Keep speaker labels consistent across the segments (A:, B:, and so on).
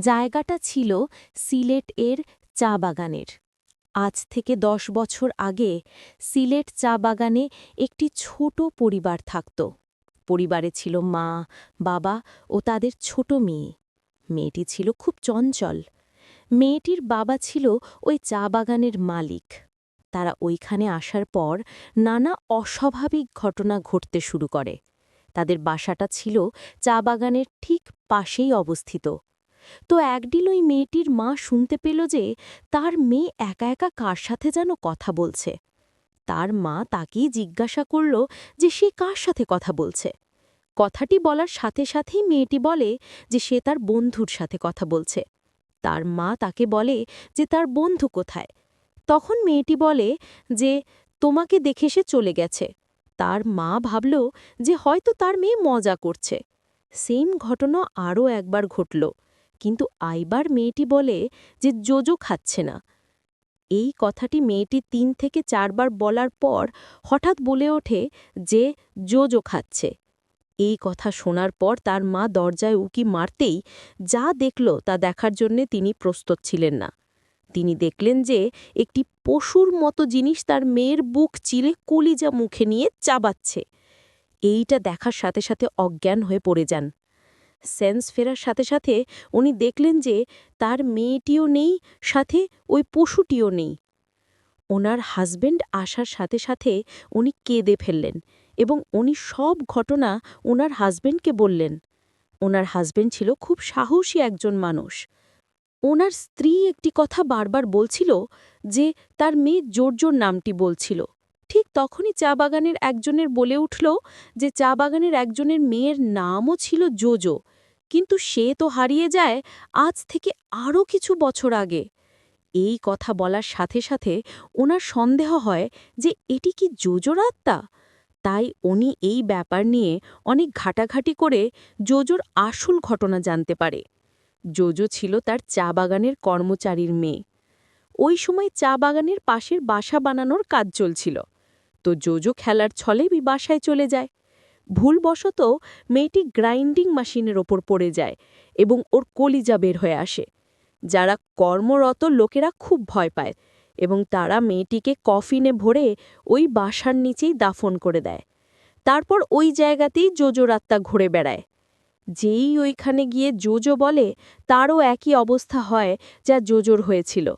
A: জায়গাটা ছিল সিলেট এর চা বাগানের। আজ থেকে দশ বছর আগে সিলেট চা বাগানে একটি ছোট পরিবার থাকত। পরিবারে ছিল মা, বাবা ও তাদের ছোট মেয়ে। মেয়েটি ছিল খুব চঞ্চল। মেয়েটির বাবা ছিল ওই চা বাগানের মালিক। তারা ওইখানে আসার পর নানা অস্বাভাবিক ঘটনা ঘটতে শুরু করে। তাদের বাসাটা ছিল চা বাগানের ঠিক পাশেই অবস্থিত। তো একদিন ওই মেয়েটির মা শুনতে পেল যে তার মেয়ে একা একা কার সাথে যেন কথা বলছে। তার মা তাকেই জিজ্ঞাসা করল যে সে কার সাথে কথা বলছে। কথাটি বলার সাথে সাথেই মেয়েটি বলে যে সে তার বন্ধুর সাথে কথা বলছে। তার মা তাকে বলে যে তার বন্ধু কোথায়? তখন মেয়েটি বলে যে তোমাকে দেখে সে চলে গেছে। তার মা ভাবল যে হয়তো তার মেয়ে মজা করছে। সেম ঘটনা আরও একবার ঘটল। কিন্তু আইবার মেয়েটি বলে যে জোজো খাচ্ছে না। এই কথাটি মেয়েটি তিন থেকে চারবার বলার পর হঠাৎ বলে ওঠে যে জোজো খাচ্ছে। এই কথা শোনার পর তার মা দরজায় উকি মারতেই যা দেখল তা দেখার জন্যে তিনি প্রস্তুত ছিলেন না। তিনি দেখলেন যে একটি পশুর মতো জিনিস তার মেয়ের বুক চিরে কলিজা মুখে নিয়ে চাবাচ্ছে। এইটা দেখার সাথে সাথে অজ্ঞান হয়ে পড়ে যান। সেন্স ফেরার সাথে সাথে উনি দেখলেন যে তার মেয়েটিও নেই, সাথে ওই পশুটিও নেই। ওনার হাজবেন্ড আসার সাথে সাথে উনি কেঁদে ফেললেন এবং উনি সব ঘটনা ওনার হাজবেন্ডকে বললেন। ওনার হাজবেন্ড ছিল খুব সাহসী একজন মানুষ। ওনার স্ত্রী একটি কথা বারবার বলছিল যে তার মেয়ে জোরজোর নামটি বলছিল। ঠিক তখনই চা বাগানের একজনের বলে উঠল যে চা বাগানের একজনের মেয়ের নামও ছিল জোজো। কিন্তু সে তো হারিয়ে যায় আজ থেকে আরও কিছু বছর আগে। এই কথা বলার সাথে সাথে ওনার সন্দেহ হয় যে এটি কি জোজোর আত্মা? তাই উনি এই ব্যাপার নিয়ে অনেক ঘাটাঘাটি করে জোজোর আসল ঘটনা জানতে পারে। জোজো ছিল তার চা বাগানের কর্মচারীর মেয়ে। ওই সময় চা বাগানের পাশের বাসা বানানোর কাজ চলছিল। তো জোজো খেলার ছলে বাসায় চলে যায়। ভুলবশত মেয়েটি গ্রাইন্ডিং মেশিনের ওপর পড়ে যায় এবং ওর কলিজা বের হয়ে আসে। যারা কর্মরত লোকেরা খুব ভয় পায় এবং তারা মেয়েটিকে কফিনে ভরে ওই বাসার নিচেই দাফন করে দেয়। তারপর ওই জায়গাতেই জোজোর আত্মা ঘুরে বেড়ায়। যেই ওইখানে গিয়ে জোজো বলে, তারও একই অবস্থা হয় যা জোজোর হয়েছিল।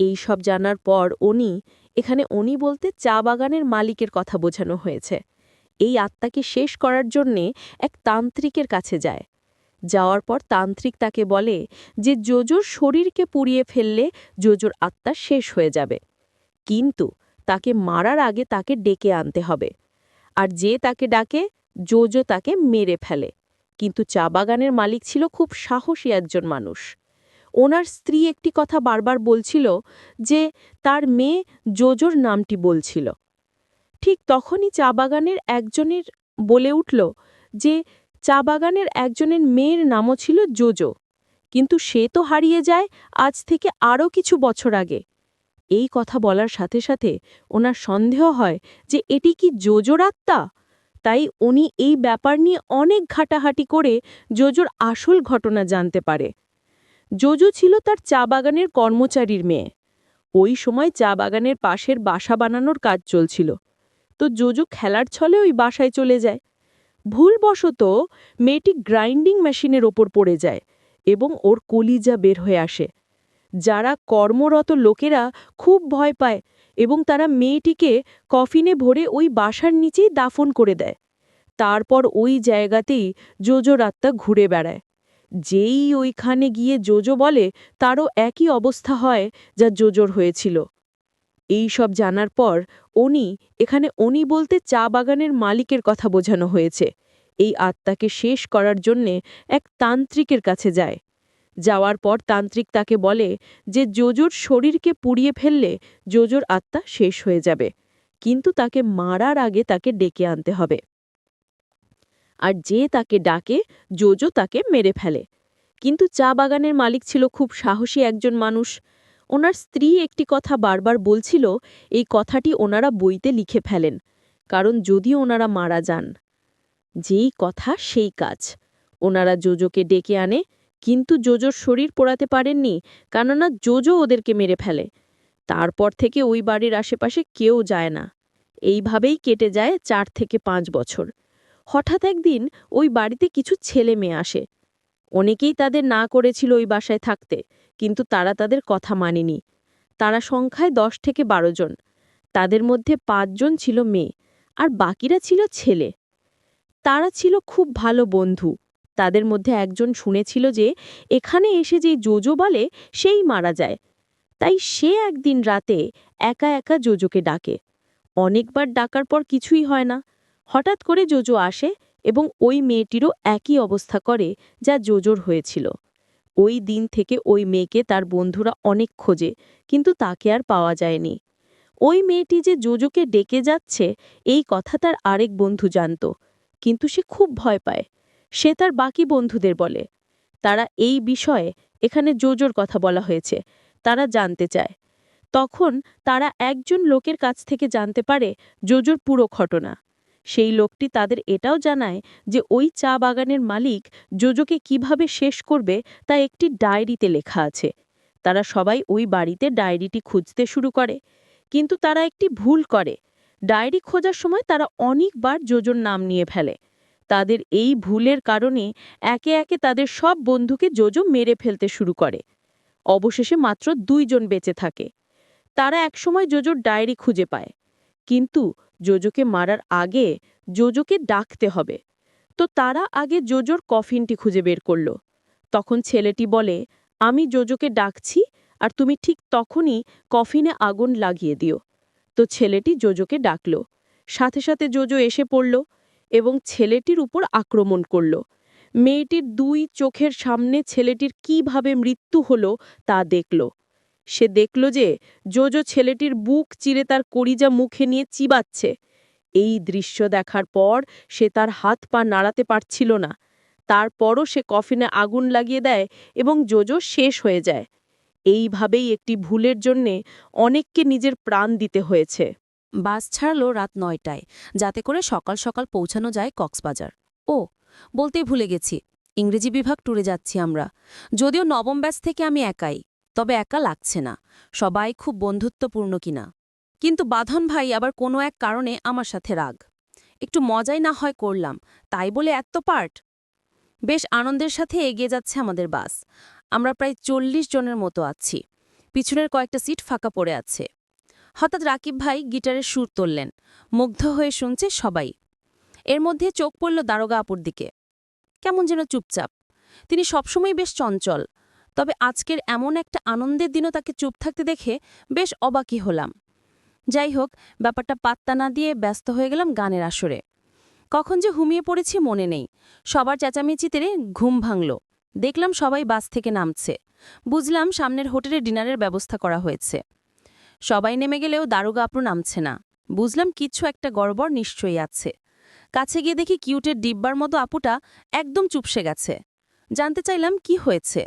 A: এই সব জানার পর উনি এখানে উনি বলতে চা বাগানের মালিকের কথা বোঝানো হয়েছে। এই আত্মাকে শেষ করার জন্যে এক তান্ত্রিকের কাছে যায়। যাওয়ার পর তান্ত্রিক তাকে বলে যে জোজোর শরীরকে পুড়িয়ে ফেললে জোজোর আত্মা শেষ হয়ে যাবে। কিন্তু তাকে মারার আগে তাকে ডেকে আনতে হবে। আর যে তাকে ডাকে জোজো তাকে মেরে ফেলে। কিন্তু চা বাগানের মালিক ছিল খুব সাহসী একজন মানুষ। ওনার স্ত্রী একটি কথা বারবার বলছিল যে তার মেয়ে জোজোর নামটি বলছিল। ঠিক তখনই চা বাগানের একজনের বলে উঠল যে, চা বাগানের একজনের মেয়ের নামও ছিল জোজো। কিন্তু সে তো হারিয়ে যায় আজ থেকে আরও কিছু বছর আগে। এই কথা বলার সাথে সাথে ওনার সন্দেহ হয় যে, এটি কি জোজোর আত্মা? তাই উনি এই ব্যাপার নিয়ে অনেক ঘাটাহাটি করে জোজোর আসল ঘটনা জানতে পারে। জোজো ছিল তার চা বাগানের কর্মচারীর মেয়ে। ওই সময় চা বাগানের পাশের বাসা বানানোর কাজ চলছিল। তো জোজো খেলার ছলে ওই বাসায় চলে যায়। ভুলবশত মেয়েটি গ্রাইন্ডিং মেশিনের ওপর পড়ে যায় এবং ওর কলিজা বের হয়ে আসে। যারা কর্মরত লোকেরা খুব ভয় পায় এবং তারা মেয়েটিকে কফিনে ভরে ওই বাসার নিচেই দাফন করে দেয়। তারপর ওই জায়গাতেই জোজো রাত্তা ঘুরে বেড়ায়। যেই ওইখানে গিয়ে জোজো বলে, তারও একই অবস্থা হয় যা জোজোর হয়েছিল। এই সব জানার পর উনি, এখানে উনি বলতে চা বাগানের মালিকের কথা বোঝানো হয়েছে। এই আত্মাকে শেষ করার জন্যে এক তান্ত্রিকের কাছে যায়। যাওয়ার পর তান্ত্রিক তাকে বলে যে জোজোর শরীরকে পুড়িয়ে ফেললে জোজোর আত্মা শেষ হয়ে যাবে। কিন্তু তাকে মারার আগে তাকে ডেকে আনতে হবে। আর যে তাকে ডাকে, জোজো তাকে মেরে ফেলে। কিন্তু চা বাগানের মালিক ছিল খুব সাহসী একজন মানুষ। ওনার স্ত্রী একটি কথা বারবার বলছিল, এই কথাটি ওনারা বইতে লিখে ফেলেন, কারণ যদি ওনারা মারা যান, যেই কথা সেই কাজ। ওনারা জোজোকে ডেকে আনে, কিন্তু জোজোর শরীর পোড়াতে পারেননি, কেননা জোজো ওদেরকে মেরে ফেলে। তারপর থেকে ওই বাড়ির আশেপাশে কেউ যায় না। এইভাবেই কেটে যায় চার থেকে পাঁচ বছর। হঠাৎ একদিন ওই বাড়িতে কিছু ছেলে মেয়ে আসে। অনেকেই তাদের না করেছিল ওই বাসায় থাকতে। কিন্তু তারা তাদের কথা মানেনি। তারা সংখ্যায় দশ থেকে বারো জন। তাদের মধ্যে পাঁচজন ছিল মেয়ে, আর বাকিরা ছিল ছেলে। তারা ছিল খুব ভালো বন্ধু। তাদের মধ্যে একজন শুনেছিল যে, এখানে এসে যে জোজো বলে, সেই মারা যায়। তাই সে একদিন রাতে একা একা জোজোকে ডাকে। অনেকবার ডাকার পর কিছুই হয় না। হঠাৎ করে জোজো আসে এবং ওই মেয়েটিরও একই অবস্থা করে, যা জোজোর হয়েছিল। ওই দিন থেকে ওই মেয়েকে তার বন্ধুরা অনেক খোঁজে, কিন্তু তাকে আর পাওয়া যায়নি। ওই মেয়েটি যে জোজোকে ডেকে যাচ্ছে, এই কথা তার আরেক বন্ধু জানত, কিন্তু সে খুব ভয় পায়। সে তার বাকি বন্ধুদের বলে। তারা এই বিষয়ে এখানে জোজোর কথা বলা হয়েছে, তারা জানতে চায়। তখন তারা একজন লোকের কাছ থেকে জানতে পারে জোজোর পুরো ঘটনা। সেই লোকটি তাদের এটাও জানায় যে ওই চা বাগানের মালিক জোজোকে কীভাবে শেষ করবে তা একটি ডায়েরিতে লেখা আছে। তারা সবাই ওই বাড়িতে ডায়েরিটি খুঁজতে শুরু করে, কিন্তু তারা একটি ভুল করে। ডায়েরি খোঁজার সময় তারা অনেকবার জোজোর নাম নিয়ে ফেলে। তাদের এই ভুলের কারণে একে একে তাদের সব বন্ধুকে জোজো মেরে ফেলতে শুরু করে। অবশেষে মাত্র দুইজন বেঁচে থাকে। তারা একসময় জোজোর ডায়েরি খুঁজে পায়। কিন্তু জোজোকে মারার আগে জোজোকে ডাকতে হবে। তো তারা আগে জোজোর কফিনটি খুঁজে বের করল। তখন ছেলেটি বলে, আমি জোজোকে ডাকছি আর তুমি ঠিক তখনই কফিনে আগুন লাগিয়ে দিও। তো ছেলেটি জোজোকে ডাকল। সাথে সাথে জোজো এসে পড়ল এবং ছেলেটির উপর আক্রমণ করল। মেয়েটির দুই চোখের সামনে ছেলেটির কীভাবে মৃত্যু হলো তা দেখল। সে দেখল যে জোজো ছেলেটির বুক চিরে তার করিজা মুখে নিয়ে চিবাচ্ছে। এই দৃশ্য দেখার পর সে তার হাত পা নাড়াতে পারছিল না। তারপরও সে কফিনে আগুন লাগিয়ে দেয় এবং জোজো শেষ হয়ে যায়। এইভাবেই একটি ভুলের জন্যে অনেককে নিজের প্রাণ দিতে হয়েছে।
B: বাস ছাড়ল রাত নয়টায়, যাতে করে সকাল সকাল পৌঁছানো যায় কক্সবাজার। ও, বলতেই ভুলে গেছি। ইংরেজি বিভাগ ট্যুরে যাচ্ছি আমরা। যদিও নবম ব্যাচ থেকে আমি একাই। তবে একা লাগছে না। সবাই খুব বন্ধুত্বপূর্ণ কিনা। কিন্তু বাঁধন ভাই আবার কোনো এক কারণে আমার সাথে রাগ। একটু মজাই না হয় করলাম, তাই বলে এত পার্ট? বেশ আনন্দের সাথে এগিয়ে যাচ্ছে আমাদের বাস। আমরা প্রায় চল্লিশ জনের মতো আছি। পিছনের কয়েকটা সিট ফাঁকা পড়ে আছে। হঠাৎ রাকিব ভাই গিটারের সুর তুললেন। মুগ্ধ হয়ে শুনছে সবাই। এর মধ্যে চোখ পড়ল দারোগা আপুর দিকে। কেমন যেন চুপচাপ। তিনি সবসময় বেশ চঞ্চল। তবে আজকের এমন একটা আনন্দের দিনও তাকে চুপ থাকতে দেখে বেশ অবাকি হলাম। যাই হোক, ব্যাপারটা পাত্তা না দিয়ে ব্যস্ত হয়ে গেলাম গানের আসরে। কখন যে হুমিয়ে পড়েছি মনে নেই। সবার চেঁচামেচি তেরে ঘুম ভাঙল। দেখলাম সবাই বাস থেকে নামছে। বুঝলাম সামনের হোটেলে ডিনারের ব্যবস্থা করা হয়েছে। সবাই নেমে গেলেও দারোগা আপু নামছে না। বুঝলাম কিছু একটা গড়বড় নিশ্চয়ই আছে। কাছে গিয়ে দেখি কিউটের ডিব্বার মতো আপুটা একদম চুপসে গেছে। জানতে চাইলাম কি হয়েছে।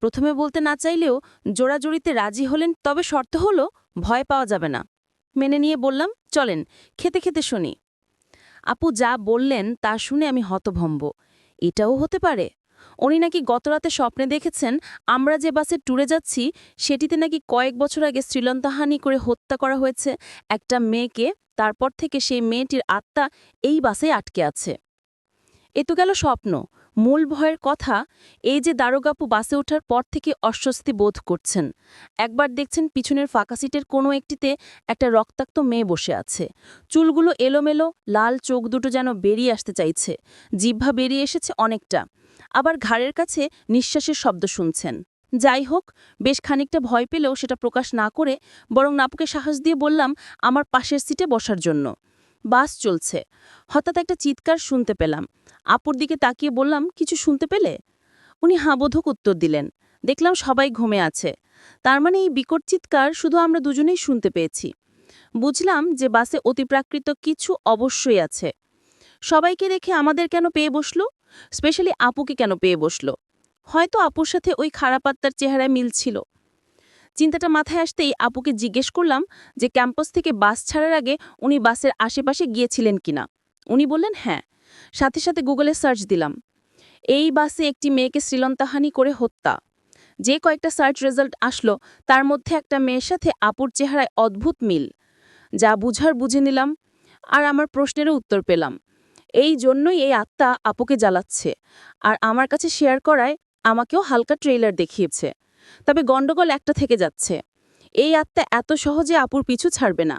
B: প্রথমে বলতে না চাইলেও জোড়াজড়িতে রাজি হলেন, তবে শর্ত হলো ভয় পাওয়া যাবে না। মেনে নিয়ে বললাম, চলেন, খেতে খেতে শুনি। আপু যা বললেন তা শুনে আমি হতভম্ব। এটাও হতে পারে? উনি নাকি গতরাতে স্বপ্নে দেখেছেন, আমরা যে বাসে ট্যুরে যাচ্ছি, সেটিতে নাকি কয়েক বছর আগে শ্রীলঙ্কাহানি করে হত্যা করা হয়েছে একটা মেয়েকে, তারপর থেকে সেই মেয়েটির আত্মা এই বাসে আটকে আছে। এ তো গেল স্বপ্ন। মূল ভয়ের কথা এই যে দারোগাপু বাসে ওঠার পর থেকে অস্বস্তি বোধ করছেন। একবার দেখছেন পিছনের ফাঁকা সিটের কোনো একটিতে একটা রক্তাক্ত মেয়ে বসে আছে। চুলগুলো এলোমেলো, লাল চোখ দুটো যেন বেরিয়ে আসতে চাইছে। জিহ্বা বেরিয়ে এসেছে অনেকটা। আবার ঘাড়ের কাছে নিঃশ্বাসের শব্দ শুনছেন। যাই হোক, বেশ খানিকটা ভয় পেলেও সেটা প্রকাশ না করে বরং নাপুকে সাহস দিয়ে বললাম, আমার পাশের সিটে বসার জন্য। বাস চলছে। হঠাৎ একটা চিৎকার শুনতে পেলাম। আপুর দিকে তাকিয়ে বললাম, কিছু শুনতে পেলে? উনি হাঁবোধক উত্তর দিলেন, দেখলাম সবাই ঘুমে আছে। তার মানে এই বিকট চিৎকার শুধু আমরা দুজনেই শুনতে পেয়েছি। বুঝলাম যে বাসে অতিপ্রাকৃত কিছু অবশ্যই আছে। সবাইকে দেখে আমাদের কেন পেয়ে বসল? স্পেশালি আপুকে কেন পেয়ে বসল? হয়তো আপুর সাথে ওই খারাপ আত্মার চেহারায় মিল ছিল। চিন্তাটা মাথায় আসতেই আপুকে জিজ্ঞেস করলাম যে ক্যাম্পাস থেকে বাস ছাড়ার আগে উনি বাসের আশেপাশে গিয়েছিলেন কিনা। উনি বললেন হ্যাঁ। সাথে সাথে গুগলে সার্চ দিলাম। এই বাসে একটি মেয়েকে শ্রীলন্তাহানি করে হত্যা। যে কয়েকটা সার্চ রেজাল্ট আসলো, তার মধ্যে একটা মেয়ের সাথে আপুর চেহারায় অদ্ভুত মিল। যা বুঝার বুঝে নিলাম আর আমার প্রশ্নেরও উত্তর পেলাম। এই জন্যই এই আত্মা আপুকে জ্বালাচ্ছে। আর আমার কাছে শেয়ার করায় আমাকেও হালকা ট্রেলার দেখিয়েছে। তবে গণ্ডগোল একটা থেকে যাচ্ছে। এই আত্মা এত সহজে আপুর পিছু ছাড়বে না।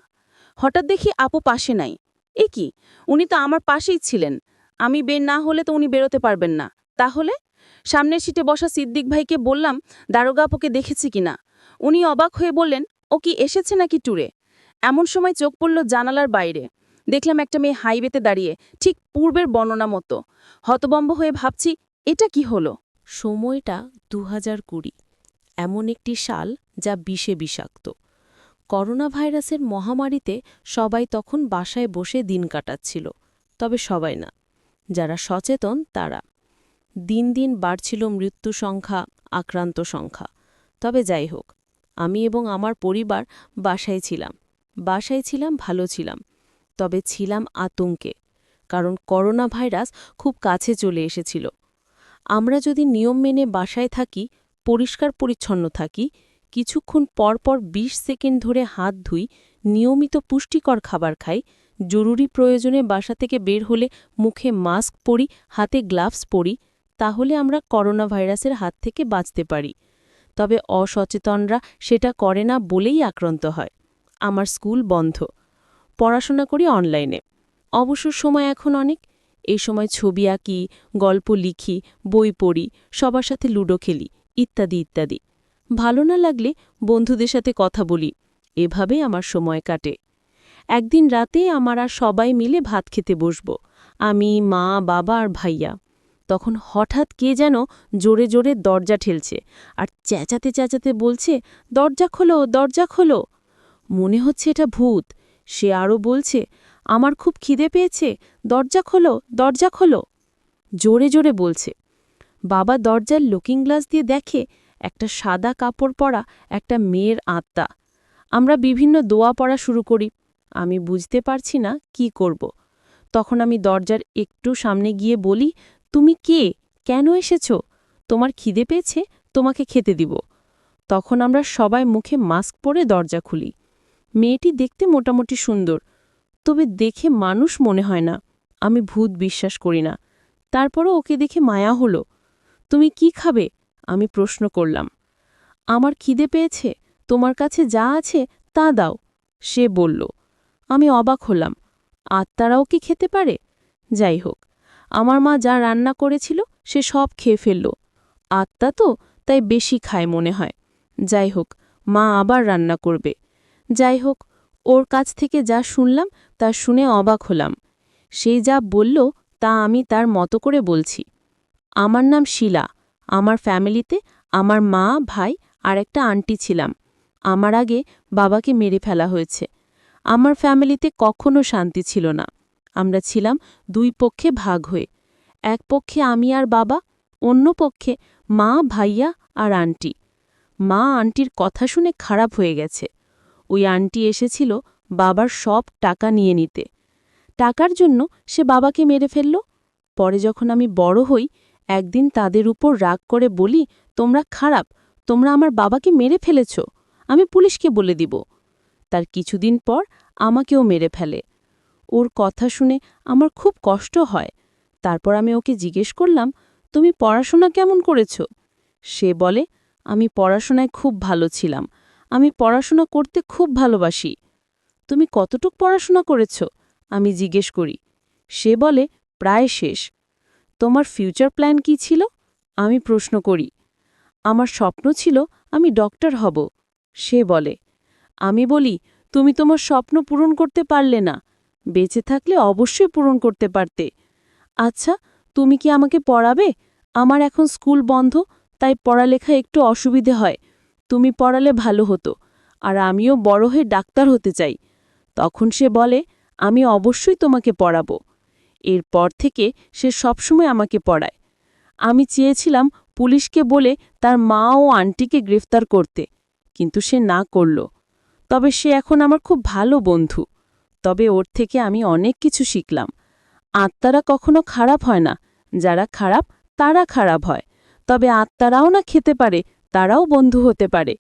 B: হঠাৎ দেখি আপু পাশে নাই। এ কি? উনি তো আমার পাশেই ছিলেন। আমি বের না হলে তো উনি বেরোতে পারবেন না। তাহলে? সামনের সিটে বসা সিদ্দিক ভাইকে বললাম, দারোগা আপুকে দেখেছি কিনা উনি অবাক হয়ে বললেন, ও কি এসেছে নাকি ট্যুরে? এমন সময় চোখ পড়ল জানালার বাইরে। দেখলাম একটা মেয়ে হাইওয়েতে দাঁড়িয়ে, ঠিক পূর্বের বর্ণনা মতো। হতবম্ব হয়ে ভাবছি, এটা কি হলো?
A: সময়টা দু হাজার কুড়ি। এমন একটি শাল যা বিষে বিষাক্ত। করোনা ভাইরাসের মহামারীতে সবাই তখন বাসায় বসে দিন কাটাচ্ছিল, তবে সবাই না, যারা সচেতন তারা। দিন দিন বাড়ছিল মৃত্যু সংখ্যা, আক্রান্ত সংখ্যা। তবে যাই হোক, আমি এবং আমার পরিবার বাসায় ছিলাম বাসায় ছিলাম, ভালো ছিলাম, তবে ছিলাম আতঙ্কে, কারণ করোনা ভাইরাস খুব কাছে চলে এসেছিল। আমরা যদি নিয়ম মেনে বাসায় থাকি পরিষ্কার পরিচ্ছন্ন থাকি, কিছুক্ষণ পর পর ২০ সেকেন্ড ধরে হাত ধুই, নিয়মিত পুষ্টিকর খাবার খাই, জরুরি প্রয়োজনে বাসা থেকে বের হলে মুখে মাস্ক পরি, হাতে গ্লাভস পরি, তাহলে আমরা করোনা ভাইরাসের হাত থেকে বাঁচতে পারি। তবে অসচেতনরা সেটা করে না বলেই আক্রান্ত হয়। আমার স্কুল বন্ধ। পড়াশোনা করি অনলাইনে। অবসর সময় এখন অনেক। এই সময় ছবি আঁকি, গল্প লিখি, বই পড়ি, সবার সাথে লুডো খেলি। ইত্যাদি ইত্যাদি। ভালো না লাগলে বন্ধুদের সাথে কথা বলি। এভাবে আমার সময় কাটে। একদিন রাতে আমার আর সবাই মিলে ভাত খেতে বসব, আমি, মা, বাবা আর ভাইয়া। তখন হঠাৎ কে যেন জোরে জোরে দরজা ঠেলছে আর চেঁচাতে চেঁচাতে বলছে, দরজা খোলো দরজা খোলো। মনে হচ্ছে এটা ভূত। সে আরও বলছে, আমার খুব খিদে পেয়েছে, দরজা খোলো দরজা খোলো। জোরে জোরে বলছে বাবা দরজার লুকিং গ্লাস দিয়ে দেখে, একটা সাদা কাপড় পরা একটা মেয়ের আত্মা। আমরা বিভিন্ন দোয়া পড়া শুরু করি। আমি বুঝতে পারছি না কি করব। তখন আমি দরজার একটু সামনে গিয়ে বলি, তুমি কে? কেন এসেছ? তোমার খিদে পেয়েছে? তোমাকে খেতে দিব। তখন আমরা সবাই মুখে মাস্ক পরে দরজা খুলি। মেয়েটি দেখতে মোটামুটি সুন্দর, তবে দেখে মানুষ মনে হয় না। আমি ভূত বিশ্বাস করি না। তারপরও ওকে দেখে মায়া হলো। তুমি কি খাবে? আমি প্রশ্ন করলাম। আমার খিদে পেয়েছে, তোমার কাছে যা আছে তা দাও। সে বলল, আমি অবাক হলাম। আত্মারাও কি খেতে পারে? যাই হোক, আমার মা যা রান্না করেছিল, সে সব খেয়ে ফেলল। আত্মা তো তাই বেশি খায় মনে হয়। যাই হোক, মা আবার রান্না করবে। যাই হোক, ওর কাছ থেকে যা শুনলাম, তা শুনে অবাক হলাম। সে যা বলল, তা আমি তার মতো করে বলছি। আমার নাম শিলা। আমার ফ্যামিলিতে আমার মা, ভাই আর একটা আন্টি ছিলাম। আমার আগে বাবাকে মেরে ফেলা হয়েছে। আমার ফ্যামিলিতে কখনো শান্তি ছিল না। আমরা ছিলাম দুই পক্ষে ভাগ হয়ে। এক পক্ষে আমি আর বাবা, অন্য পক্ষে মা, ভাইয়া আর আন্টি। মা আন্টির কথা শুনে খারাপ হয়ে গেছে। ওই আন্টি এসেছিল বাবার সব টাকা নিয়ে নিতে। টাকার জন্য সে বাবাকে মেরে ফেলল। পরে যখন আমি বড় হই একদিন তাদের উপর রাগ করে বলি, তোমরা খারাপ, তোমরা আমার বাবাকে মেরে ফেলেছ, আমি পুলিশকে বলে দিব। তার কিছুদিন পর আমাকেও মেরে ফেলে। ওর কথা শুনে আমার খুব কষ্ট হয়। তারপর আমি ওকে জিজ্ঞেস করলাম, তুমি পড়াশোনা কেমন করেছ? সে বলে, আমি পড়াশোনায় খুব ভালো ছিলাম, আমি পড়াশোনা করতে খুব ভালোবাসি। তুমি কতটুক পড়াশোনা করেছ? আমি জিজ্ঞেস করি। সে বলে, প্রায় শেষ। তোমার ফিউচার প্ল্যান কি ছিল? আমি প্রশ্ন করি। আমার স্বপ্ন ছিল আমি ডক্টর হব, সে বলে। আমি বলি, তুমি তোমার স্বপ্ন পূরণ করতে পারলে না। বেঁচে থাকলে অবশ্যই পূরণ করতে পারতে। আচ্ছা তুমি কি আমাকে পড়াবে? আমার এখন স্কুল বন্ধ, তাই পড়ালেখা একটু অসুবিধে হয়। তুমি পড়ালে ভালো হতো, আর আমিও বড় হয়ে ডাক্তার হতে চাই। তখন সে বলে, আমি অবশ্যই তোমাকে পড়াবো। এরপর থেকে সে সবসময় আমাকে পড়ায়। আমি চেয়েছিলাম পুলিশকে বলে তার মা ও আন্টিকে গ্রেফতার করতে, কিন্তু সে না করল। তবে সে এখন আমার খুব ভালো বন্ধু। তবে ওর থেকে আমি অনেক কিছু শিখলাম। আত্মারা কখনো খারাপ হয় না। যারা খারাপ,
C: তারা খারাপ হয়। তবে আত্মারাও না খেতে পারে, তারাও বন্ধু হতে পারে।